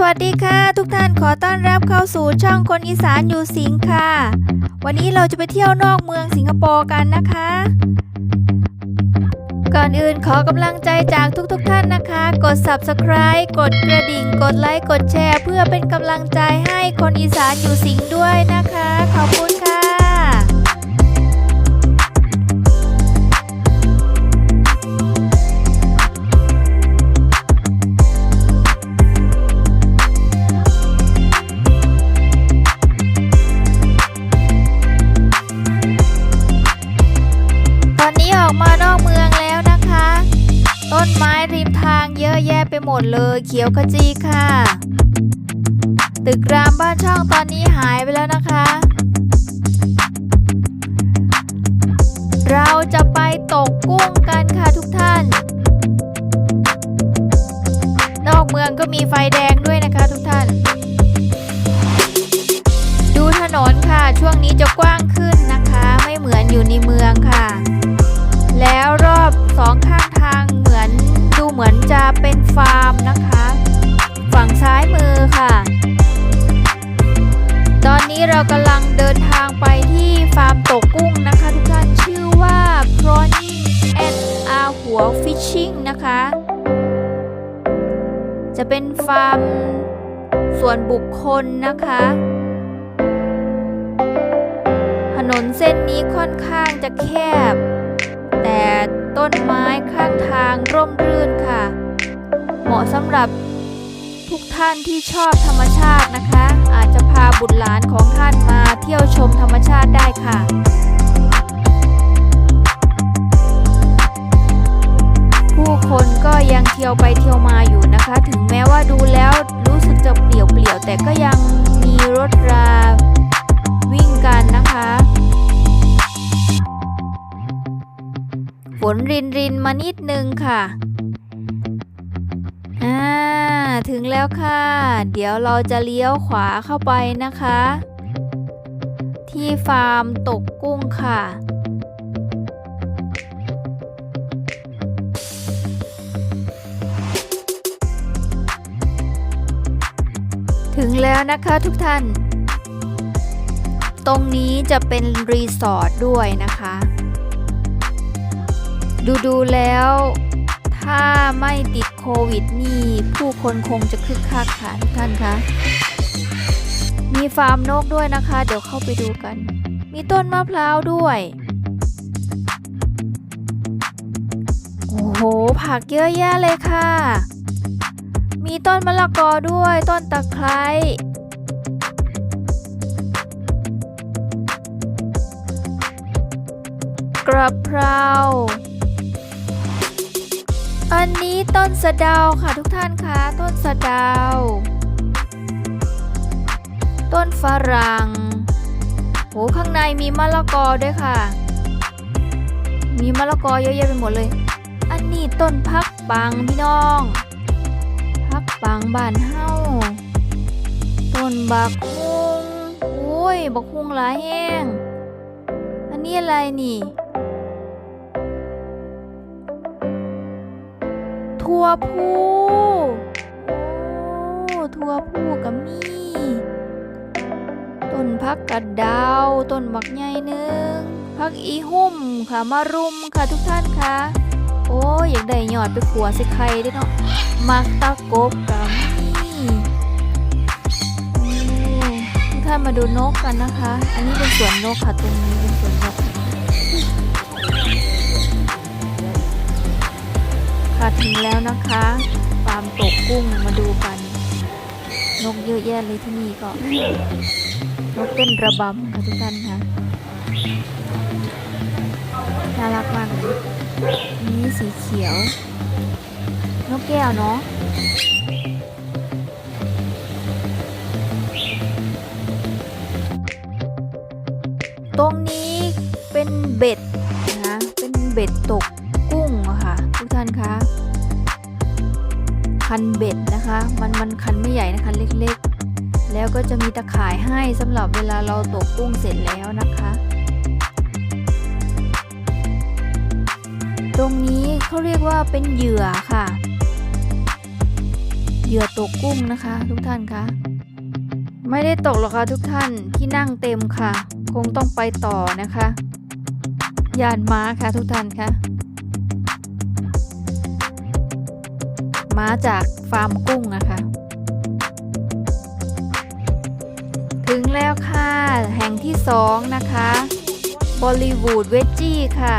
สวัสดีค่ะ ทุกท่านขอต้อนรับเข้าสู่ช่องคนอีสานอยู่สิงค์ค่ะ วันนี้เราจะไปเที่ยวนอกเมืองสิงคโปร์กันนะคะ ก่อนอื่นขอกำลังใจจากทุกๆทท่านนะคะ กด subscribe กดกระดิ่ง กดไลค์กดแชร์ เพื่อเป็นกำลังใจให้คนอีสานอยู่สิงค์ด้วยนะคะ ขอบคุณค่ะ เขียวขจีค่ะ ตึกรามบ้านช่องตอนนี้หายไปแล้วนะคะ เราจะไปตกกุ้งกันค่ะทุกท่าน นอกเมืองก็มีไฟแดงด้วยนะคะทุกท่าน ดูถนนค่ะช่วงนี้จะกว้างขึ้น เรากำลังเดินทางไปที่ฟาร์มตกกุ้งนะคะ ทุกท่านชื่อว่า Prawning and อาหัว Fishing นะคะ จะเป็นฟาร์มส่วนบุคคลนะคะ ถนนเส้นนี้ค่อนข้างจะแคบ แต่ต้นไม้ข้างทางร่มรื่นค่ะ เหมาะสำหรับ ท่านที่ชอบธรรมชาตินะคะ อาจจะพาบุตรหลานของท่านมาเที่ยวชมธรรมชาติได้ค่ะผู้คนก็ยังเที่ยวไปเที่ยวมาอยู่นะคะ ถึงแม้ว่าดูแล้วรู้สึกจะเปลี่ยวๆแต่ก็ยังมีรถราวิ่งกันนะคะ ฝนรินรินมานิดนึงค่ะ ถึงแล้วค่ะ เดี๋ยวเราจะเลี้ยวขวาเข้าไปนะคะ ที่ฟาร์มตกกุ้งค่ะ ถึงแล้วนะคะทุกท่าน ตรงนี้จะเป็นรีสอร์ทด้วยนะคะ ดูดูแล้ว ถ้าไม่ติด วิดนี่ผู้คนคงจะคึกคักค่ะทุกท่านคะมีฟาร์มนกด้วยนะคะ เดี๋ยวเข้าไปดูกัน มีต้นมะพร้าวด้วย โอ้โห ผักเยอะแยะเลยค่ะ มีต้นมะละกอด้วยต้นตะไคร้กระเพรา อันนี้ต้นสะเดาค่ะทุกท่านคะต้นสะเดา ต้นฝรั่งโหข้างในมีมะละกอด้วยค่ะ มีมะละกอเยอะแยะไปหมดเลย อันนี้ต้นพักปังพี่น้องพักปังบานเฮาต้นบักฮุงโอ้ยบักฮุงหลายแห้งอันนี้อะไรนี่ ทั่วผู้โอ้ทั่วผู้กับมีต้นพักกระดาวต้นบักใหญ่หนึ่งพักอีหุ่มค่ะมารุมค่ะทุกท่านค่ะ โอ้ยอยากได้ยอดไปขัวใส่ไข่ด้เนาะมักตะกบกับมีทุกท่านมาดูนกกันนะคะ อันนี้เป็นสวนนกค่ะตรงนี้เป็นสวนนก ค่ะถึงแล้วนะคะฟาร์มตกกุ้งมาดูกัน นกเยอะแยะเลยที่นี่ก็นกเต้นระบำค่ะทุกท่านค่ะ น่ารักมากเลยนี่สีเขียว นกแก้วเนาะตรงนี้เป็นเบ็ดนะ เป็นเบ็ดตก คันเบ็ดนะคะ มันมันคันไม่ใหญ่นะคะเล็กๆ แล้วก็จะมีตะข่ายให้สำหรับเวลาเราตกกุ้งเสร็จแล้วนะคะ ตรงนี้เขาเรียกว่าเป็นเหยื่อค่ะ เหยื่อตกกุ้งนะคะ ทุกท่านคะไม่ได้ตกหรอกค่ะทุกท่านที่นั่งเต็มค่ะ คงต้องไปต่อนะคะยานม้าค่ะทุกท่านคะ ม้าจากฟาร์มกุ้งนะคะ ถึงแล้วค่ะ แห่งที่สองนะคะบอลลีวูดเวจจี้ค่ะ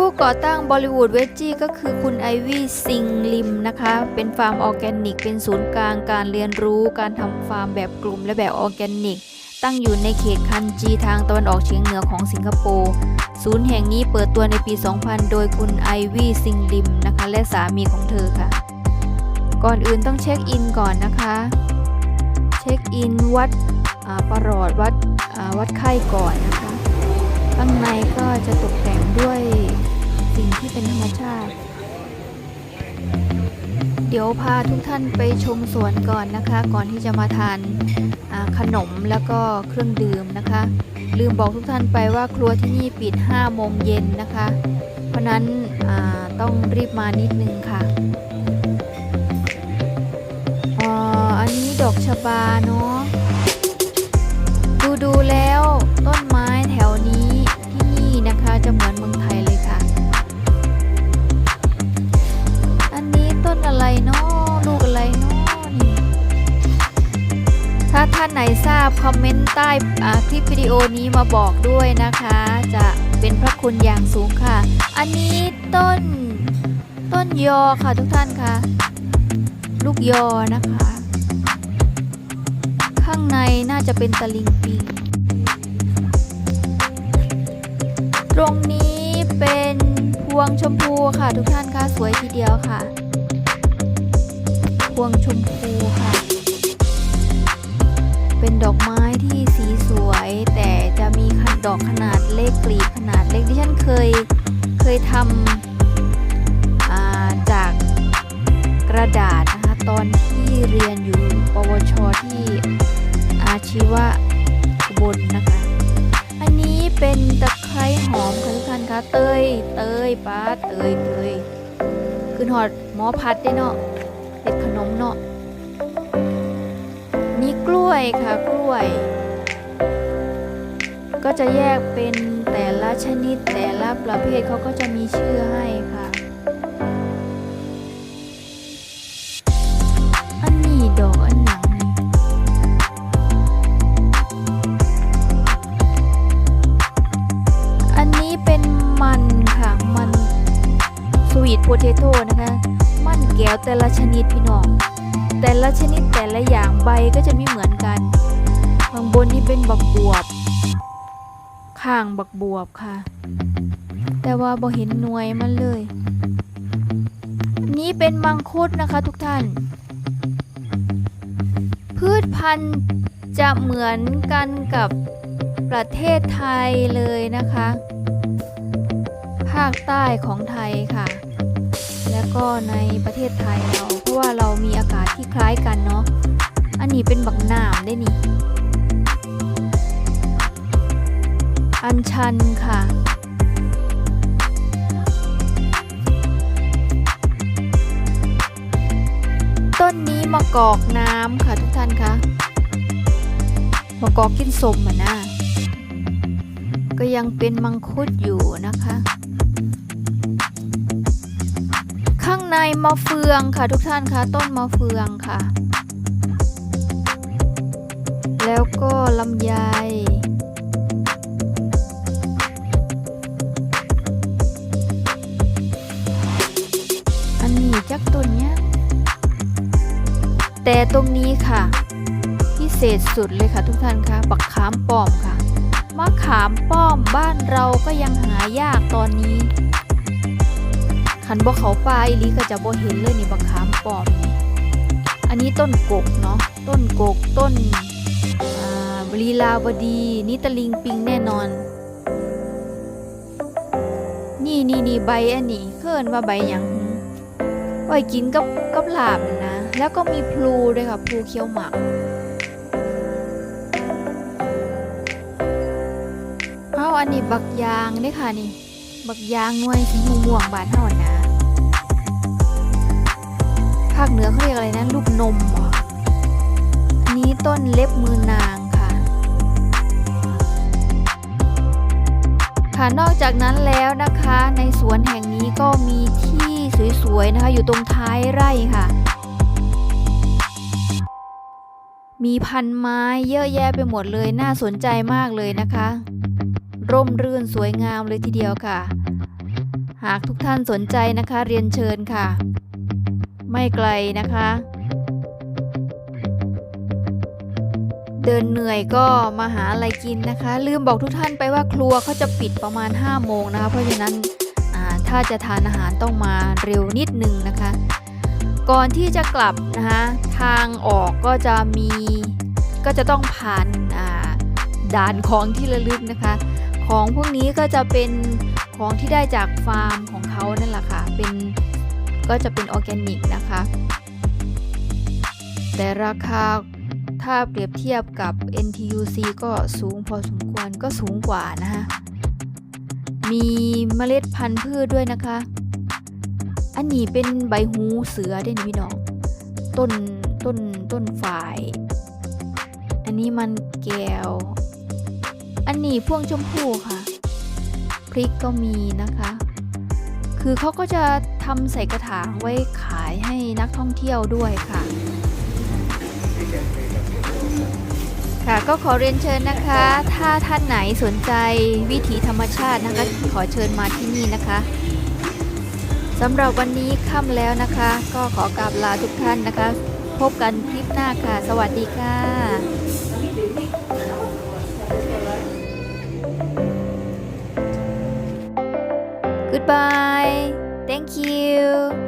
ผู้ก่อตั้งบอลิวูดเวจจี้ก็คือคุณไอวี่ซิงลิมนะคะ เป็นฟาร์มออร์แกนิก เป็นศูนย์กลางการเรียนรู้การทำฟาร์มแบบกลุ่มและแบบออร์แกนิก ตั้งอยู่ในเขตคันจีทางตะวันออกเฉียงเหนือของสิงคโปร์ ศูนย์แห่งนี้เปิดตัวในปี 2000 โดยคุณไอวี่ซิงลิมนะคะ และสามีของเธอค่ะ ก่อนอื่นต้องเช็คอินก่อนนะคะ เช็คอินวัดอ่าประหลอดวัดอ่าวัดไข้ก่อนนะคะ ข้างในก็จะตกแต่งด้วย สิ่งที่เป็นธรรมชาติ เดี๋ยวพาทุกท่านไปชมสวนก่อนนะคะ ก่อนที่จะมาทานขนมแล้วก็เครื่องดื่มนะคะ ลืมบอกทุกท่านไปว่าครัวที่นี่ปิด 5 โมงเย็นนะคะ เพราะนั้นต้องรีบมานิดนึงค่ะอ๋ออันนี้ดอกชบาเนาะดูดูแล้วต้นไม้แถวนี้ที่นี่นะคะจะเหมือนเมืองไทยเลยค่ะ ต้นอะไรเนาะลูกอะไรเนาะนี่ถ้าท่านไหนทราบคอมเมนต์ใต้คลิปวิดีโอนี้มาบอกด้วยนะคะ จะเป็นพระคุณอย่างสูงค่ะ อันนี้ต้นต้นยอค่ะทุกท่านค่ะ ลูกยอนะคะ ข้างในน่าจะเป็นตะลิงปิงตรงนี้เป็นพวงชมพูค่ะทุกท่านค่ะ สวยทีเดียวค่ะ พวงชมพูค่ะ เป็นดอกไม้ที่สีสวย แต่จะมีดอกขนาดเล็กกลีบขนาดเล็กที่ฉันเคยเคยทำาจากกระดาษนะคะตอนที่เรียนอยู่ปวชที่อาชีวะบลนะคะ อันนี้เป็นตะไคร้หอมค่ะทุกท่านคะเตยเตยป้าเตยเตยขึ้นหอดหมอพัดได้เนาะ กล้วยค่ะกล้วย ก็จะแยกเป็นแต่ละชนิดแต่ละประเภทเขาก็จะมีชื่อให้ค่ะอันนี้ดอกอันหยังอันนี้เป็นมันค่ะมันสวีทโพเทโต้นะคะ มันแก้วแต่ละชนิดพี่น้อง แต่ละชนิดแต่ละอย่างใบก็จะไม่เหมือนกันข้างบนนี่เป็นบักบวบ ข้างบักบวบค่ะ แต่ว่าบ่เห็นหน่วยมันเลย นี่เป็นมังคุดนะคะทุกท่าน พืชพันธุ์จะเหมือนกันกับประเทศไทยเลยนะคะ ภาคใต้ของไทยค่ะ แล้วก็ในประเทศไทยเราเพราะว่าเรามีอากาศที่คล้ายกันเนาะอันนี้เป็นบักหนามได้นี่ อัญชันค่ะต้นนี้มะกอกน้ำค่ะทุกท่านคะมะกอกกินสมอะนะก็ยังเป็นมังคุดอยู่นะคะ ข้างในมะเฟืองค่ะทุกท่านคะต้นมะเฟืองค่ะ แล้วก็ลำไยอันนี้จักต้นเนี้ยแต่ตรงนี้ค่ะ พิเศษสุดเลยค่ะทุกท่านคะบักขามป้อมค่ะมะขามป้อมบ้านเราก็ยังหายากตอนนี้ ขันบ่เขาป่าอีลีก็จะบ่เห็นเลยนี่บักขามป้อมนี่นนี้ต้นกกเนาะต้นกกต้นบลีลาวดีนี่ตะลิงปิงแน่นอน นี่นี่นี่ใบอันนี้เคิ่อนว่าใบหยังหือไว้กินกับกับลาบนะ แล้วก็มีพลูด้วยค่ะพลูเคี้ยวหมากเอาอันนี้บักยางด้ค่ะนี่ บักยางหน่วยสีม่วงบานเฮานะ ภาคเหนือเขาเรียกอะไรนะลูกนมเหรออันนี้ต้นเล็บมือนางค่ะ ค่ะนอกจากนั้นแล้วนะคะในสวนแห่งนี้ก็มีที่สวยๆนะคะ อยู่ตรงท้ายไร่ค่ะ มีพันไม้เยอะแยะไปหมดเลยน่าสนใจมากเลยนะคะ ร่มรื่นสวยงามเลยทีเดียวค่ะ หากทุกท่านสนใจนะคะเรียนเชิญค่ะ ไม่ไกลนะคะ เดินเหนื่อยก็มาหาอะไรกินนะคะ ลืมบอกทุกท่านไปว่าครัวเขาจะปิดประมาณ 5 โมงนะคะ เพราะฉะนั้นอ่าถ้าจะทานอาหารต้องมาเร็วนิดนึงนะคะ ก่อนที่จะกลับนะคะทางออกก็จะมีก็จะต้องผ่านอ่าด่านของที่ระลึกนะคะ ของพวกนี้ก็จะเป็นของที่ได้จากฟาร์มของเขานั่นแหละค่ะ เป็น ก็จะเป็นออร์แกนิกนะคะ แต่ราคาถ้าเปรียบเทียบกับ NTUC ก็สูงพอสมควรก็สูงกว่านะคะมีเมล็ดพันธุ์พืชด้วยนะคะ อันนี้เป็นใบหูเสือเด่นพี่น้อง ต้นต้นต้นฝ่าย อันนี้มันแก้ว อันนี้พวงชมพูค่ะ พริกก็มีนะคะ คือเขาก็จะทำใส่กระถางไว้ขายให้นักท่องเที่ยวด้วยค่ะ ค่ะก็ขอเรียนเชิญนะคะ ถ้าท่านไหนสนใจวิถีธรรมชาตินะคะ ขอเชิญมาที่นี่นะคะสำหรับวันนี้ค่ำแล้วนะคะ ก็ขอกราบลาทุกท่านนะคะ พบกันคลิปหน้าค่ะ สวัสดีค่ะ Goodbye. Thank you.